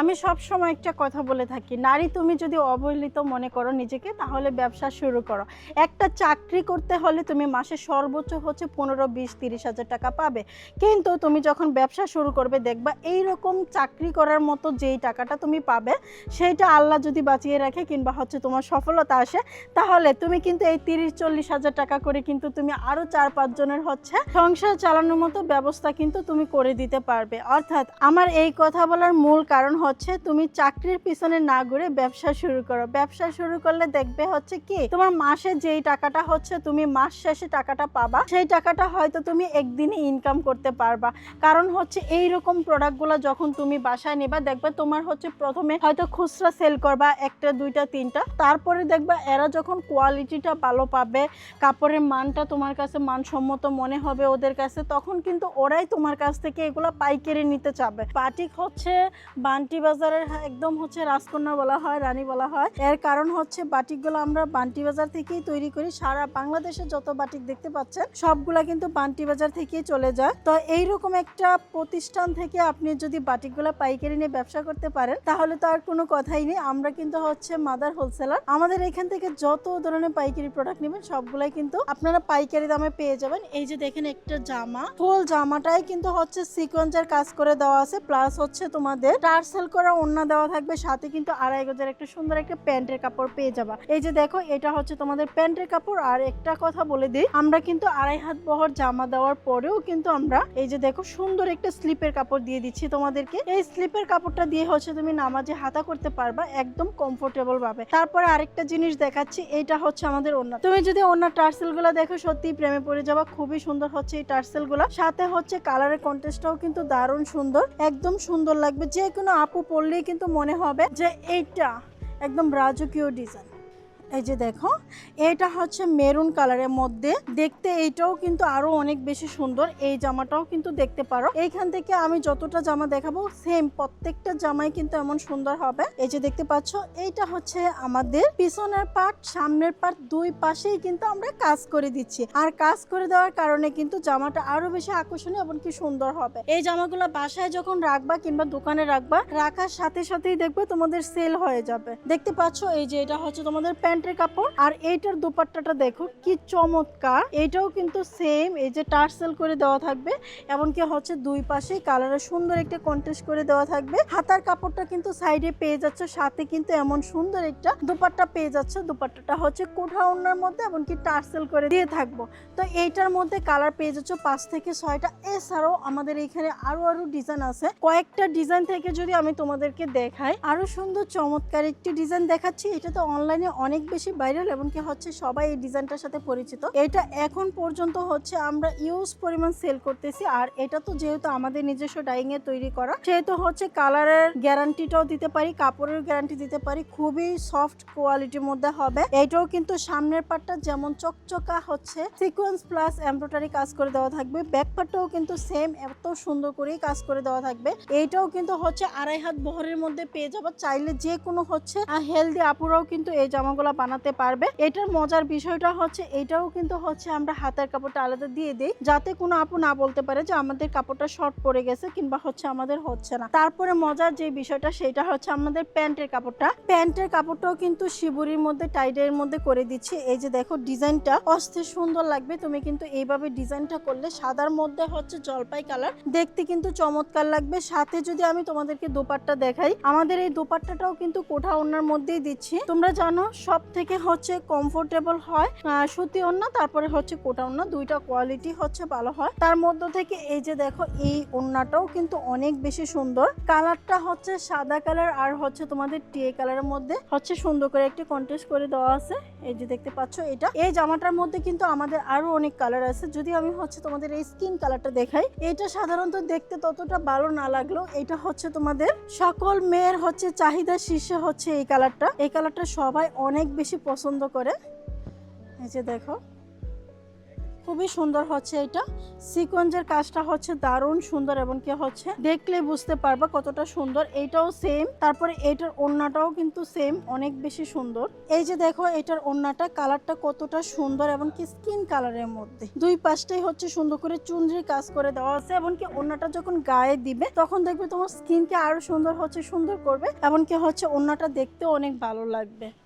আমি সব সময় একটা কথা বলে থাকি, নারী তুমি যদি অবহেলিত মনে করো নিজেকে, তাহলে ব্যবসা শুরু করো। একটা চাকরি করতে হলে তুমি মাসে সর্বোচ্চ হচ্ছে পনেরো, বিশ, তিরিশ হাজার টাকা পাবে। কিন্তু তুমি যখন ব্যবসা শুরু করবে, দেখবা এই রকম চাকরি করার মতো যেই টাকাটা তুমি পাবে সেইটা আল্লাহ যদি বাঁচিয়ে রাখে কিংবা হচ্ছে তোমার সফলতা আসে, তাহলে তুমি কিন্তু এই তিরিশ, চল্লিশ হাজার টাকা করে কিন্তু তুমি আরও চার পাঁচজনের হচ্ছে সংসার চালানোর মতো ব্যবস্থা কিন্তু তুমি করে দিতে পারবে। অর্থাৎ আমার এই কথা বলার মূল কারণ হচ্ছে তুমি চাকরির পিছনে না ঘুরে ব্যবসা শুরু করো। ব্যবসা শুরু করলে দেখবে হচ্ছে কি, তোমার মাসে যেই টাকাটা হচ্ছে তুমি মাস শেষে টাকাটা পাবা, সেই টাকাটা হয়তো তুমি একদিনে ইনকাম করতে পারবা। কারণ হচ্ছে এই রকম প্রোডাক্টগুলো যখন তুমি বাসায় নেবা, দেখবে তোমার হচ্ছে প্রথমে হয়তো খুচরা সেল করবা একটা, দুইটা, তিনটা। তারপরে দেখবা এরা যখন কোয়ালিটিটা ভালো পাবে, কাপড়ের মানটা তোমার কাছে মানসম্মত মনে হবে ওদের কাছে, তখন কিন্তু ওরাই তোমার কাছ থেকে এগুলো পাইকারি নিতে চাবে। বাটিক হচ্ছে বান্টি বাজারের একদম হচ্ছে রাজকন্যা বলা হয়, রানী বলা হয়। এর কারণ হচ্ছে বাটিকগুলো আমরা বান্টি বাজার থেকেই তৈরি করি। সারা বাংলাদেশে যত বাটিক দেখতে পাচ্ছেন, সবগুলা কিন্তু বান্টি বাজার থেকেই চলে যায়। তো এইরকম একটা প্রতিষ্ঠান থেকে আপনি যদি বাটিকগুলো পাইকারি নিয়ে ব্যবসা করতে পারেন, তাহলে তো আর কোনো কথাই নেই। আমরা কিন্তু হচ্ছে মাদার হোলসেলার। আমাদের এখান থেকে যত ধরনের পাইকারি প্রোডাক্ট নেবেন, সবগুলাই কিন্তু আপনারা পাইকারি দামে পেয়ে যাবেন। এই যে দেখেন একটা জামা। ফুল জামাটাই কিন্তু হচ্ছে সিকোয়েন্সের কাজ করে দেওয়া আছে প্লাস হচ্ছে তোমাদের টার্সেল করা ওড়না দেওয়া থাকবে, সাথে কিন্তু আড়াই গজের একটা সুন্দর একটা প্যান্টের কাপড় পেয়ে যাবা। এই যে দেখো, এটা হচ্ছে তোমাদের প্যান্টের কাপড়। আর একটা কথা বলে দিই, আমরা কিন্তু আড়াই হাত বহর জামা দেওয়ার পরেও কিন্তু আমরা এই যে দেখো, সুন্দর একটা স্লিপের কাপড় দিয়ে দিচ্ছি তোমাদেরকে। এই স্লিপের কাপড়টা দিয়ে হচ্ছে তুমি নামাজে হাতা করতে পারবা একদম কমফোর্টেবল ভাবে। তারপরে আরেকটা জিনিস দেখাচ্ছি, এটা হচ্ছে আমাদের ওড়না। তুমি যদি ওড়না টার্সেলগুলো দেখো সত্যি প্রেমে পড়ে যাবা, খুবই সুন্দর হচ্ছে এই টার্সেলগুলা সাথে হচ্ছে কালারের কন্টেস্টটাও কিন্তু দারুণ সুন্দর, একদম সুন্দর লাগবে যে কোনো আপু পরলেই কিন্তু মনে হবে যে এইটা একদম রাজকীয় ডিজাইন এই যে দেখো, এটা হচ্ছে মেরুন কালারের মধ্যে। দেখতে এইটাও কিন্তু আরও অনেক বেশি সুন্দর। এই জামাটাও কিন্তু দেখতে পারো। এইখান থেকে আমি যতটা জামা দেখাবো সেম প্রত্যেকটা জামাই কিন্তু এমন সুন্দর হবে। এই যে দেখতে পাচ্ছ, এইটা হচ্ছে আমাদের পিছনের পার্ট সামনের পার্ট দুই পাশেই কিন্তু আমরা কাজ করে দিচ্ছি। আর কাজ করে দেওয়ার কারণে কিন্তু জামাটা আরও বেশি আকর্ষণীয় এবং কি সুন্দর হবে। এই জামাগুলো বাসায় যখন রাখবা কিংবা দোকানে রাখবা, রাখার সাথে সাথেই দেখবে তোমাদের সেল হয়ে যাবে। দেখতে পাচ্ছ, এই যে এটা হচ্ছে তোমাদের প্যান্টের কাপড়। আর এইটার দুপাট্টাটা দেখো, কি চমৎকার। এটাও কিন্তু সেম এই যে টার্সেল করে দেওয়া থাকবে, এমনকি হচ্ছে দুই পাশেই কালারের সুন্দর একটা কন্টেস্ট করে দেওয়া থাকবে। হাতার কাপড়টা কিন্তু সাইডে পেয়ে যাচ্ছে, সাথে কিন্তু এমন সুন্দর একটা দুপাট্টা পেয়ে যাচ্ছে। দুপাট্টাটা হচ্ছে কোঠা ওনার মধ্যে, এমনকি টার্সেল করে দিয়ে থাকব। তো এইটার মধ্যে কালার পেয়ে যাচ্ছে পাঁচ থেকে ছয়টা। এছাড়াও আমাদের এখানে আরও আরও ডিজাইন আছে। কয়েকটা ডিজাইন থেকে যদি আমি তোমাদেরকে দেখাই, আরও সুন্দর চমৎকার একটি ডিজাইন দেখাচ্ছি। এটা তো অনলাইনে অনেক বেশি ভাইরাল এমনকি হচ্ছে সবাই এই ডিজাইনটার সাথে পরিচিত। এটা এখন পর্যন্ত হচ্ছে আমরা ইউজ পরিমাণ সেল করতেছি আর এটা তো যেহেতু আমাদের নিজস্ব ডাইং এ তৈরি করা, সেহেতু হচ্ছে কালারের গ্যারান্টিটাও দিতে পারি কাপড়ের গ্যারান্টি দিতে পারি, খুবই সফট কোয়ালিটির মধ্যে হবে। এইটাও কিন্তু সামনের পাটটা যেমন চকচকা হচ্ছে সিকোয়েন্স প্লাস এমব্রয়ডারি কাজ করে দেওয়া থাকবে ব্যাক পার্টটাও কিন্তু সেম এত সুন্দর করেই কাজ করে দেওয়া থাকবে। এইটাও কিন্তু হচ্ছে আড়াই হাত বহরের মধ্যে পেয়ে যাব, চাইলে যে কোনো হচ্ছে হেলদি আপুরাও কিন্তু এই জামাগুলো বানাতে পারবে। এটার মজার বিষয়টা হচ্ছে, এটাও কিন্তু হচ্ছে আমরা হাতের কাপড়টা আলাদা দিয়ে দিই। যাতে কোনো আপু না বলতে পারে যে আমাদের কাপড়টা শর্ট পড়ে গেছে কিংবা হচ্ছে আমাদের হচ্ছে না। তারপরে মজার যে বিষয়টা, সেটা হচ্ছে আমাদের প্যান্টের কাপড়টা। প্যান্টের কাপড়টাও কিন্তু শিবুরির মধ্যে টাইডের মধ্যে করে দিচ্ছি। এই যে দেখো ডিজাইনটা, অস্থির সুন্দর লাগবে। তুমি কিন্তু এইভাবে ডিজাইনটা করলে সাদার মধ্যে হচ্ছে জলপাই কালার, দেখতে কিন্তু চমৎকার লাগবে। সাথে যদি আমি তোমাদেরকে দোপাট্টা দেখাই, আমাদের এই দোপাট্টাটাও কিন্তু কোঠা ওনার মধ্যেই দিচ্ছি। তোমরা জানো, সব থেকে হচ্ছে কমফোর্টেবল হয় সুতি ওন্না তারপরে হচ্ছে কোটা ওন্না দুইটা কোয়ালিটি হচ্ছে ভালো হয়। তার মধ্য থেকে এই যে দেখো, এই ওন্নাটাও কিন্তু অনেক বেশি সুন্দর। কালারটা হচ্ছে সাদা কালার আর হচ্ছে তোমাদের টিয়ে কালারের মধ্যে হচ্ছে সুন্দর করে একটি কন্টেস্ট করে দেওয়া আছে। এই যে দেখতে পাচ্ছ এটা। এই জামাটার মধ্যে কিন্তু আমাদের আরও অনেক কালার আছে। যদি আমি হচ্ছে তোমাদের এই স্কিন কালারটা দেখাই, এটা সাধারণত দেখতে ততটা ভালো না লাগল এটা হচ্ছে তোমাদের সকল মেয়ের হচ্ছে চাহিদা শীর্ষে হচ্ছে এই কালারটা এই কালারটা সবাই অনেক বেশি পছন্দ করে। এই যে দেখো। খুবই সুন্দর হচ্ছে এটা। সিকোয়েন্সের কাজটা হচ্ছে দারুণ সুন্দর এবং কি হচ্ছে, দেখলে বুঝতে পারবা কতটা সুন্দর। এইটাও সেম তারপরে এটার ওড়নাটাও কিন্তু সেম অনেক বেশি সুন্দর। এই যে দেখো, এটার ওড়নাটা কালারটা কতটা সুন্দর এবং কি স্কিন কালারের মধ্যে। দুই পাশটাই হচ্ছে সুন্দর করে চুনরি কাজ করে দেওয়া আছে এবং কি ওড়নাটা যখন গায়ে দিবে, তখন দেখবে তোমার স্কিনকে আরও সুন্দর হচ্ছে, সুন্দর করবে এবং কি হচ্ছে ওড়নাটা দেখতে অনেক ভালো লাগবে।